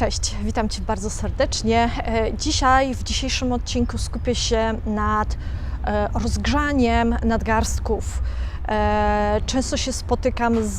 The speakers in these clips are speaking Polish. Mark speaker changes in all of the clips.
Speaker 1: Cześć, witam Cię bardzo serdecznie. E, Dzisiaj, w dzisiejszym odcinku skupię się nad e, rozgrzaniem nadgarstków. E, Często się spotykam z,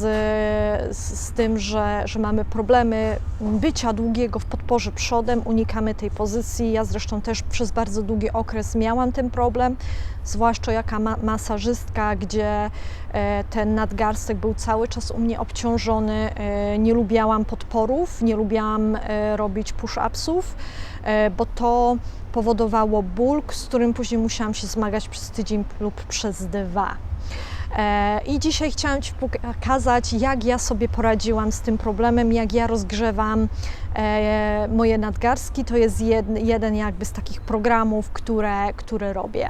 Speaker 1: z, tym, że, że mamy problemy bycia długiego w podporze przodem, unikamy tej pozycji. Ja zresztą też przez bardzo długi okres miałam ten problem, zwłaszcza jaka ma, masażystka, gdzie e, ten nadgarstek był cały czas u mnie obciążony. E, Nie lubiałam podporów, nie lubiałam robić push-upsów, bo to powodowało ból, z którym później musiałam się zmagać przez tydzień lub przez dwa. E, I dzisiaj chciałam Ci pokazać, jak ja sobie poradziłam z tym problemem, jak ja rozgrzewam e, moje nadgarstki. To jest jed, jeden jakby z takich programów, które, które robię.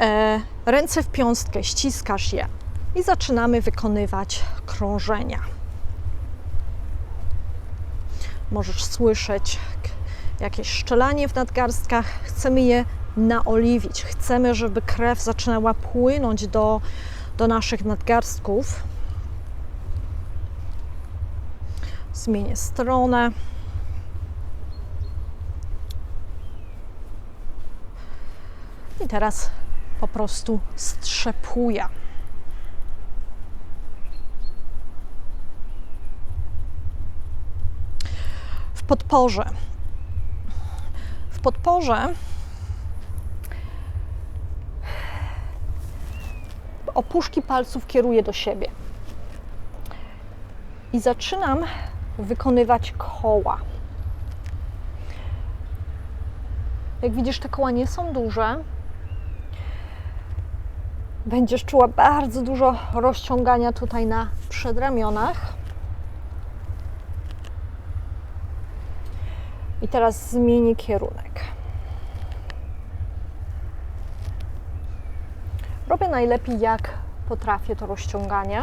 Speaker 1: E, Ręce w piąstkę, ściskasz je i zaczynamy wykonywać krążenia. Możesz słyszeć jakieś szczelanie w nadgarstkach. Chcemy je naoliwić. Chcemy, żeby krew zaczynała płynąć do, do naszych nadgarstków. Zmienię stronę. I teraz po prostu strzepuję. W podporze. W podporze opuszki palców kieruję do siebie. I zaczynam wykonywać koła. Jak widzisz, te koła nie są duże. Będziesz czuła bardzo dużo rozciągania tutaj na przedramionach. I teraz zmienię kierunek. Robię najlepiej jak potrafię to rozciąganie.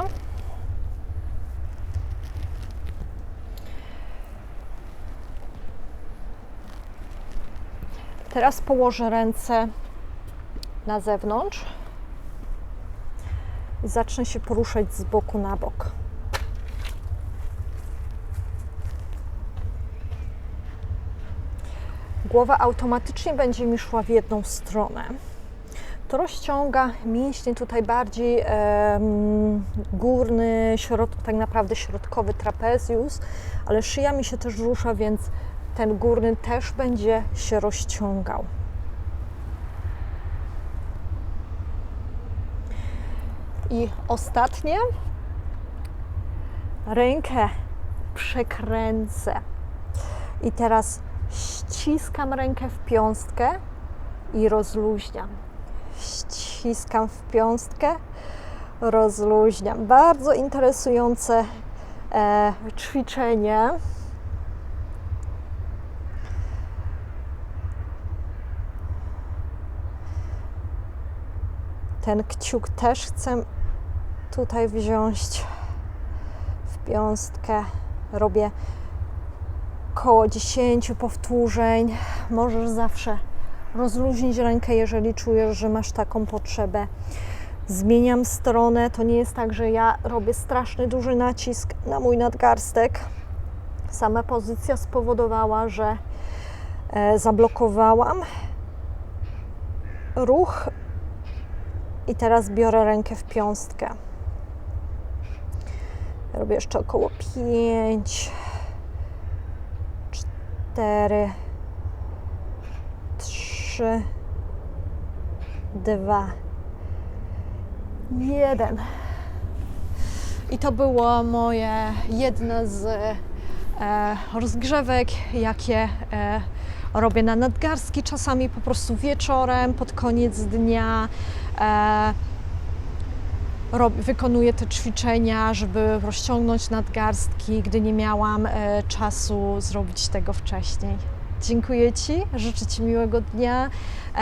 Speaker 1: Teraz położę ręce na zewnątrz i zacznę się poruszać z boku na bok. Głowa automatycznie będzie mi szła w jedną stronę. To rozciąga mięśnie tutaj bardziej górny, środ, tak naprawdę środkowy trapezjus, ale szyja mi się też rusza, więc ten górny też będzie się rozciągał. I ostatnie, rękę przekręcę. I teraz ściskam rękę w piąstkę i rozluźniam. Ściskam w piąstkę, rozluźniam. Bardzo interesujące e, ćwiczenie. Ten kciuk też chcę tutaj wziąć w piąstkę. Robię około 10 powtórzeń. Możesz zawsze rozluźnić rękę, jeżeli czujesz, że masz taką potrzebę. Zmieniam stronę. To nie jest tak, że ja robię straszny duży nacisk na mój nadgarstek. Sama pozycja spowodowała, że e, zablokowałam ruch i teraz biorę rękę w piąstkę. Robię jeszcze około 5, 4, 3, 2, 1. I to było moje jedno z e, rozgrzewek, jakie e, robię na nadgarstki, czasami po prostu wieczorem, pod koniec dnia. E, rob, wykonuję te ćwiczenia, żeby rozciągnąć nadgarstki, gdy nie miałam e, czasu zrobić tego wcześniej. Dziękuję Ci, życzę Ci miłego dnia. E,